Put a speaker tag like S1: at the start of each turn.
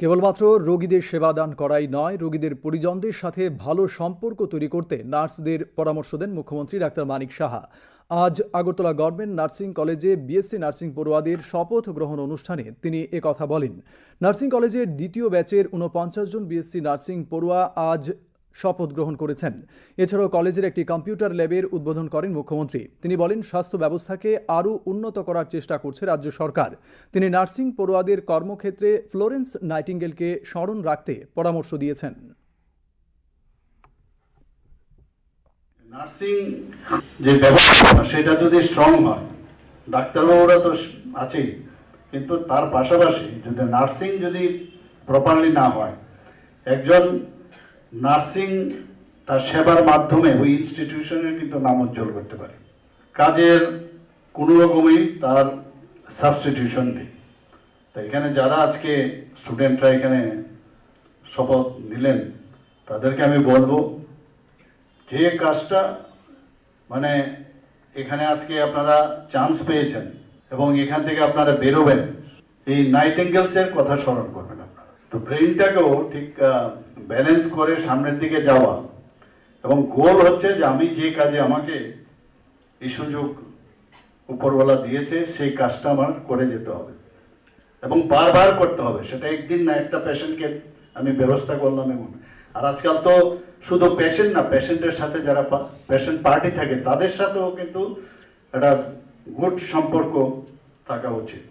S1: কেবলমাত্র রোগীদের সেবাদান করাই নয়, রোগীদের পরিজনদের সাথে ভালো সম্পর্ক তৈরি করতে নার্সদের পরামর্শ দেন মুখ্যমন্ত্রী ডাক্তার মানিক সাহা। আজ আগরতলা গভর্নমেন্ট নার্সিং কলেজে বিএসসি নার্সিং পড়ুয়াদের শপথ গ্রহণ অনুষ্ঠানে তিনি একথা বলেন। নার্সিং কলেজের দ্বিতীয় ব্যাচের উনপঞ্চাশ জন বিএসসি নার্সিং পড়ুয়া আজ শপথ গ্রহণ করেছেন। এছাড়াও কলেজের একটি কম্পিউটার ল্যাবের উদ্বোধন করেন মুখ্যমন্ত্রী। তিনি বলেন, স্বাস্থ্য ব্যবস্থাকে আরও উন্নত করার চেষ্টা করছে রাজ্য সরকার। তিনি নার্সিং পড়ুয়াদের কর্মক্ষেত্রে ফ্লোরেন্স নাইটিঙ্গেলকে স্মরণ রাখতে পরামর্শ দিয়েছেন।
S2: নার্সিং যে ব্যবস্থা, সেটা যদি স্ট্রং হয়, ডাক্তারবাবুরা তো আছেই, কিন্তু তার পাশাপাশি যদি নার্সিং যদি প্রপারলি না হয়, একজন নার্সিং তার সেবার মাধ্যমে ওই ইনস্টিটিউশনের কিন্তু নাম উজ্জ্বল করতে পারে। কাজের কোনো রকমই তার সাবস্টিটিউশন নেই। তো এখানে যারা আজকে স্টুডেন্টরা এখানে শপথ নিলেন, তাদেরকে আমি বলব যে কাজটা মানে এখানে আজকে আপনারা চান্স পেয়েছেন এবং এখান থেকে আপনারা বেরোবেন। এই নাইটেঙ্গেলসের কথা স্মরণ করবেন তো ব্রেনটাকেও ঠিক ব্যালেন্স করে সামনের দিকে যাওয়া। এবং গোল হচ্ছে যে আমি যে কাজে আমাকে এই সুযোগ উপরওয়ালা দিয়েছে, সেই কাজটা আমার করে যেতে হবে। এবং বারবার করতে হবে, সেটা একদিন না একটা পেশেন্টকে আমি ব্যবস্থা করলাম এমন। আর আজকাল তো শুধু পেশেন্ট না পেশেন্টের সাথে যারা পেশেন্ট পার্টি থাকে, তাদের সাথেও কিন্তু একটা গুড সম্পর্ক থাকা উচিত।